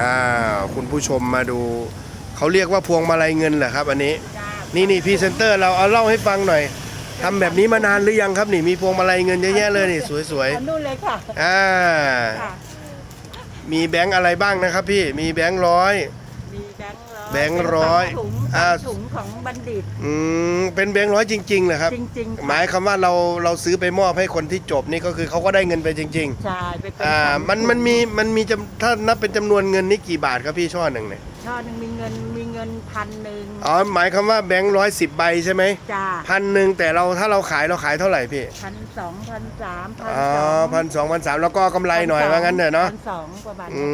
อ่าคุณผู้ชมมาดูเขาเรียกว่าพวงมาลัยเงินเหรอครับ อันนี้ นี่นี่พรีเซนเตอร์เราเอาเล่าให้ฟังหน่อยทำแบบนี้มานานหรือยังครับนี่มีพวงมาลัยเงินเยอะแยะเลยนี่สวยอันนู่นเลยค่ะๆอ่า ค่ะ มีแบงค์อะไรบ้างนะครับพี่มีแบงค์ร้อย มีแบงค์ร้อยแบงค์ร้อยถุงอ่า ถุงของบัณฑิต อืมเป็นแบงค์ร้อยจริงๆเหรอครับ จริงๆหมายคำว่าเราเราซื้อไปมอบให้คนที่จบนี่ก็คือเขาก็ได้เงินไปจริง ใช่ไปเป็นๆอ่าของมันมันมีมันมีจำถ้านับเป็นจำนวนเงินนี่กี่บาทครับพี่ช่อหนึ่งเนี่ย ช่อหนึ่งมีเงินมีเงินพันหนึ่งอ๋อหมายคำว่าแบงค์ร้อยสิบใบใช่ไหมจ้าพันหนึ่งแต่เราถ้าเราขายเราขายเท่าไหร่พี่พันสองพันสามพันอ๋อสองพันสองพันสามแล้วก็กำไรหน่อยว่างั้นเถอะเนาะพันสองกว่าบาทอื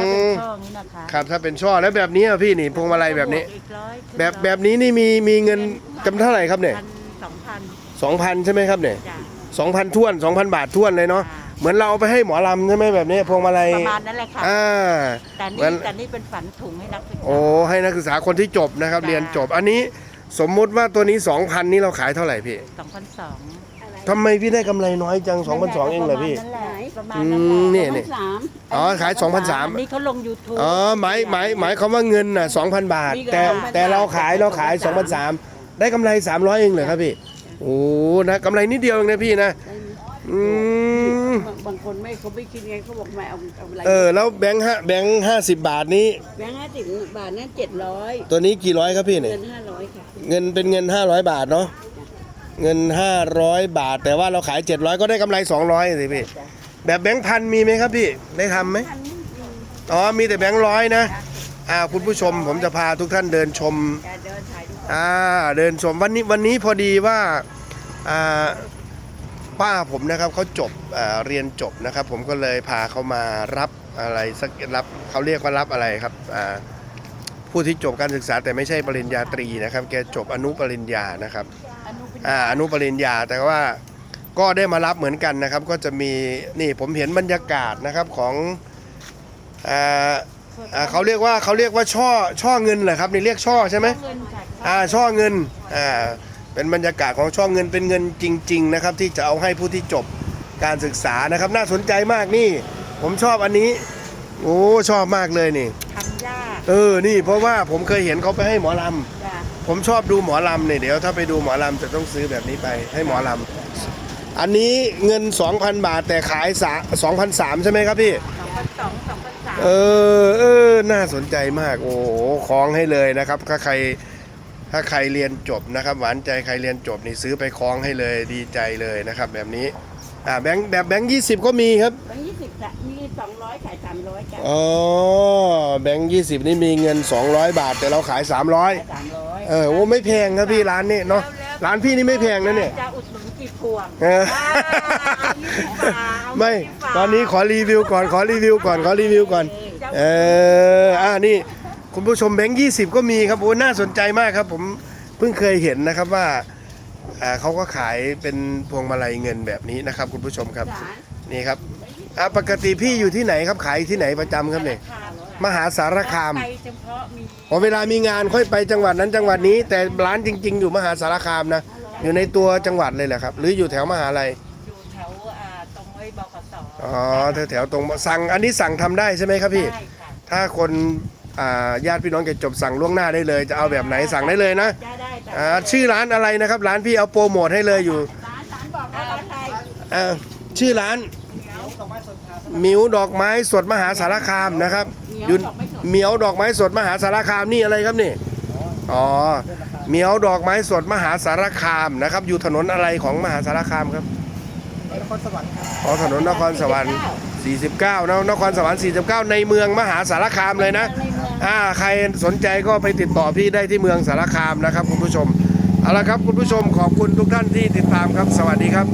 ถ้าเป็นมช่อนี้นะคะครับถ้าเป็นช่อแล้วแบบนี้อะพี่นี่พวงมาลัยแบบนี้ อีกร้อยแบบแบบนี้นี่มีมีเงินจำเท่าไหร่ครับเนี่ยพันสองพันสองพันใช่ไหมครับเนี่ยจ้าสองพันท้วนสองพันบาทท้วนเลยเนาะค่ะ เหมือนเราเอาไปให้หมอลำใช่ไหมแบบนี้พวงมาลัยประมาณนั้นแหละค่ะอ่า แต่เหมืนี่อน แต่นี่เป็นฝันถุงให้นักศึกษา โอ้ให้นักศึกษาคนที่จบนะครับ จ้ะ เรียนจบอันนี้สมมุติว่าตัวนี้ 2,000 นี่เราขายเท่าไหร่พี่สองพันสองทำไมพี่ได้กำไรน้อยจัง 2,200เองเหรอพี่ ประมาณอืนั้นแหละมนี่นี่สามอ๋อขาย อัน2,300นี้เขาลง YouTube อ๋อหมายหมายหมายความว่าเงินน่ะ2,000 บาทมีเงินแต่2,000แต่เราขายเราขาย2,300 2,300 ได้กำไร 300 เองเหรอครับพี่ โอ้นะกำไรนิดเดียวเองนะพี่นะ อืม บางบางคนไม่เขาไม่คิดไงเขาบอกไม่เอาเอาอะไรเออ แล้วแบงค์ห้าแบงค์ห้าสิบบาทนี้ แบงค์ห้าสิบบาทนั่นเจ็ดร้อยตัวนี้กี่ร้อยครับพี่เนี่ยเงินห้าร้อยค่ะเงินเป็นเงิน500บาทเนาะเงิน500บาท แต่ว่าเราขาย700ก็ได้กำไร200สิพี่แบบแบงค์พันมีไหมครับพี่ได้ทำไหมอ๋อมีแต่แบงค์ร้อยนะอ่าคุณผู้ชมผมจะพาทุกท่านเดินชมแกเดินถ่ายรูปอ่าเดินชมวันนี้วันนี้พอดีว่าอ่า ป้าผมนะครับเขาจบอ่าเรียนจบนะครับ ผมก็เลยพาเขามารับอะไรสักรับเขาเรียกว่ารับอะไรครับอ่าผู้ที่จบการศึกษาแต่ไม่ใช่ปริญญาตรีนะครับ แกจบอนุปริญญานะครับอนุเป็นอ่าอนุปริญญาแต่ว่าก็ได้มารับเหมือนกันนะครับ ก็จะมีนี่ผมเห็นบรรยากาศนะครับของอ่าอ่าเขาเรียกว่าเขาเรียกว่าช่อช่อเงินเหรอครับนี่เรียกช่อใช่ไหมเงินค่ะอ่าช่อเงินอ่า เป็นบรรยากาศของช่อเงินเป็นเงินจริง ๆ นะครับ ที่จะเอาให้ผู้ที่จบการศึกษานะครับ น่าสนใจมากนี่ ผมชอบอันนี้ โอ้ชอบมากเลยนี่ ทำยากเออนี่ เพราะว่าผมเคยเห็นเขาไปให้หมอลำจ้ะผมชอบดูหมอลำเนี่ยเดี๋ยวถ้าไปดูหมอลำจะต้องซื้อแบบนี้ไปให้หมอลำอันนี้เงิน 2,000 บาทแต่ขายสา2,003ใช่ไหมครับพี่ สองพันสองสองพันสามเออเออน่าสนใจมาก โอ้โหคล้องให้เลยนะครับ ถ้าใคร ถ้าใครเรียนจบนะครับ หวานใจใครเรียนจบนี่ซื้อไปคล้องให้เลยดีใจเลยนะครับ แบบนี้อ่าแบงค์แบบแบงค์ยี่สิบก็มีครับแบงค์ยี่สิบจ้ะมีสองร้อยขายสามร้อยจ้ะอ๋อแบงค์ยี่สิบนี่มีเงิน200บาท แต่เราขาย300ขายสามร้อยเออโอ้ไม่แพงครับพี่ร้านนี้เนาะร้านพี่นี่ไม่แพงนะเนี่ยจะอุดหนุนกี่พวงเออไม่ ตอนนี้ขอรีวิวก่อนขอรีวิวก่อนขอรีวิวก่อน เอออ่านี่ คุณผู้ชมแบงค์ยี่สิบก็มีครับโอ้น่าสนใจมากครับ ผมเพิ่งเคยเห็นนะครับว่าอ่าเขาก็ขายเป็นพวงมาลัยเงินแบบนี้นะครับ คุณผู้ชมครับจ้ะนี่ครับอ่าปกติพี่อยู่ที่ไหนครับขายที่ไหนประจำครับเนี่ยมหาสารคาม ไปเฉพาะมีพอเวลามีงานค่อยไปจังหวัดนั้นจังหวัดนี้ แต่ร้านจริง ๆ อยู่มหาสารคามนะ อยู่ในตัวจังหวัดเลยแหละครับ หรืออยู่แถวมหาลัยอยู่แถวอ่าตรงไอ้บขสอ๋อแถวๆตรงสั่งอันนี้สั่งทำได้ใช่ไหมครับพี่ ได้ค่ะถ้าคน อ่าญาติพี่น้องแกจบสั่งล่วงหน้าได้เลย จะเอาแบบไหนสั่งได้เลยนะได้ได้แต่อ่าชื่อร้านอะไรนะครับ ร้านพี่เอาโปรโมทให้เลยอยู่ร้านร้านบอกว่าร้านไทยอ่าชื่อร้านหมิวดอกไม้สดมหาสารคามนะครับอยู่เหมียวดอกไม้สดมหาสารคามนี่อะไรครับนี่อ๋อเหมียวดอกไม้สดมหาสารคามนะครับ อยู่ถนนอะไรของมหาสารคามครับนครสวรรค์อ๋อถนนนครสวรรค์49นะนครสวรรค์49 ในเมืองมหาสารคามเลยนะ ถ้าใครสนใจก็ไปติดต่อพี่ได้ที่เมืองสารคามนะครับคุณผู้ชมเอาละครับคุณผู้ชมขอบคุณทุกท่านที่ติดตามครับ สวัสดีครับ